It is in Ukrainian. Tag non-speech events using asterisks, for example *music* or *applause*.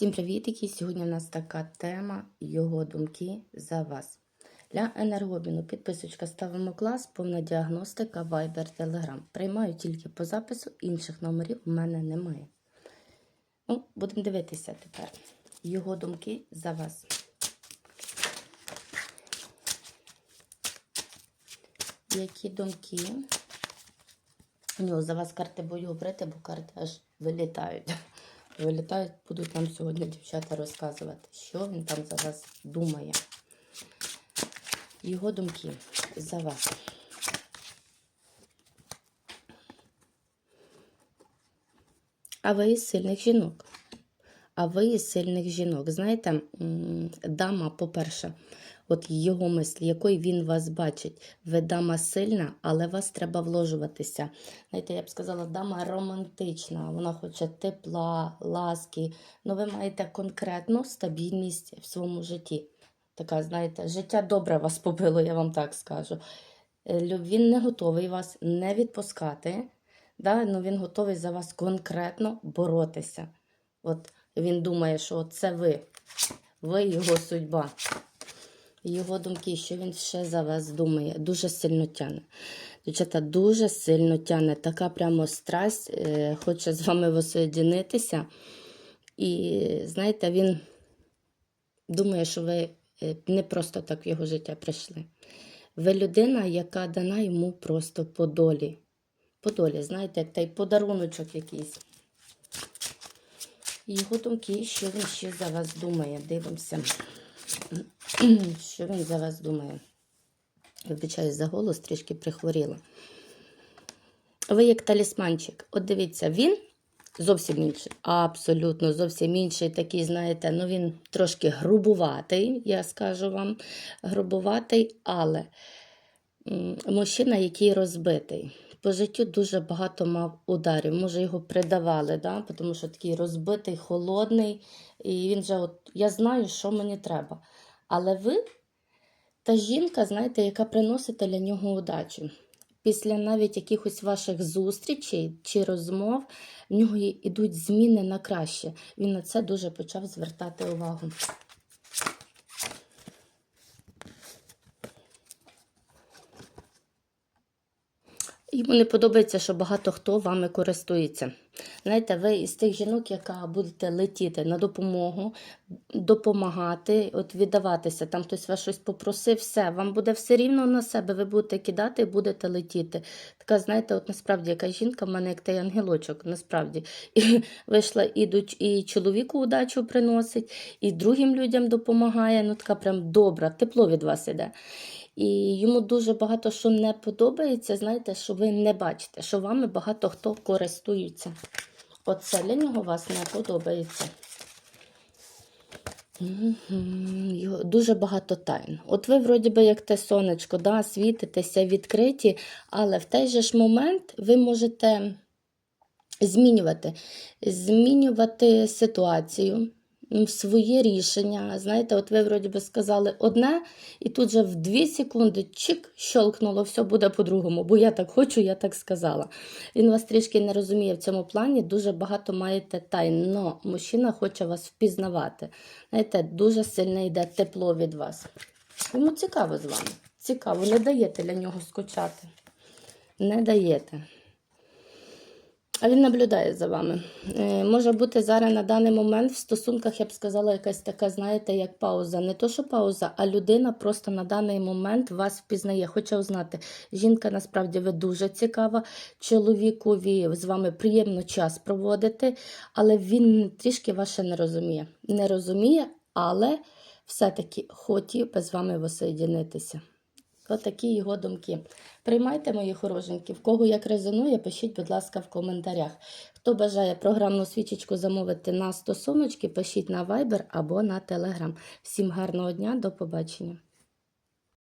Всім привітики! Сьогодні у нас така тема його думки за вас. Для енергообміну підписочка ставимо клас, повна діагностика, Viber, Telegram. Приймаю тільки по запису, інших номерів в мене немає. Ну, будемо дивитися тепер. Його думки за вас. Які думки? У нього за вас карти буду говорити, бо карти аж вилітають. Вилітають, будуть нам сьогодні дівчата розказувати, що він там за вас думає. Його думки за вас. А ви із сильних жінок. А ви із сильних жінок. Знаєте, дама, по-перше, от його мислі, якою він вас бачить. Ви дама сильна, але вас треба вложуватися. Знаєте, я б сказала, дама романтична, вона хоче тепла, ласки. Ну, ви маєте конкретну стабільність в своєму житті. Така, знаєте, життя добре вас побило, я вам так скажу. Е, Він не готовий вас не відпускати. Да? Ну, він готовий за вас конкретно боротися. От він думає, що це ви, ви його судьба. Його думки, що він ще за вас думає, дуже сильно тяне. Дівчата, дуже сильно тяне. Така прямо страсть, е, хоче з вами воссоєдинитися. І знаєте, він думає, що ви е, не просто так в його життя прийшли. Ви людина, яка дана йому просто по долі. По долі, знаєте, як той подаруночок якийсь. Його думки, що він ще за вас думає. Дивимося, *clears throat* що він за вас думає. Вибачаю за голос, трішки прихворіла. Ви як талісманчик. От дивіться, він зовсім інший. Абсолютно зовсім інший. Такий, знаєте, ну він трошки грубуватий, я скажу вам. Грубуватий, але мужчина, який розбитий. По життю дуже багато мав ударів. Може, його придавали, да? тому що такий розбитий, холодний. І він же, от, я знаю, що мені треба. Але ви та жінка, знаєте, яка приносить для нього удачу. Після навіть якихось ваших зустрічей чи розмов в нього йдуть зміни на краще. Він на це дуже почав звертати увагу. Йому не подобається, що багато хто вами користується. Знаєте, ви із тих жінок, яка будете летіти на допомогу, допомагати, от віддаватися. Там хтось вас щось попросив, все, вам буде все рівно на себе. Ви будете кидати і будете летіти. Така, знаєте, от насправді яка жінка в мене як той ангелочок, насправді. І вийшла, ідуть, і чоловіку удачу приносить, і другим людям допомагає. Ну, така прям добра, тепло від вас іде. І йому дуже багато що не подобається, знаєте, що ви не бачите, що вами багато хто користується. Оце для нього вас не подобається. Його Дуже багато тайн. От ви, вроді би, як те сонечко, да, світитеся відкриті, але в той же ж момент ви можете змінювати, змінювати ситуацію, своє рішення. Знаєте, от ви вроді би сказали одне, і тут же в дві секунди чик, щелкнуло, все буде по-другому, бо я так хочу, я так сказала. Він вас трішки не розуміє в цьому плані, дуже багато маєте тайн, но мужчина хоче вас впізнавати. Знаєте, дуже сильно йде тепло від вас. Йому цікаво з вами. Цікаво, не даєте для нього скучати. Не даєте. А він наблюдає за вами. Е, може бути зараз на даний момент в стосунках, я б сказала, якась така, знаєте, як пауза. Не то, що пауза, а людина просто на даний момент вас впізнає. Хоче узнати, жінка насправді ви дуже цікава, чоловікові з вами приємно час проводити, але він трішки вас ще не розуміє. Не розуміє, але все-таки хотів би з вами Отакі його думки. Приймайте, мої хорошенькі. В кого як резонує, пишіть, будь ласка, в коментарях. Хто бажає програмну свічечку замовити на стосуночки, пишіть на Viber або на Telegram. Всім гарного дня, до побачення.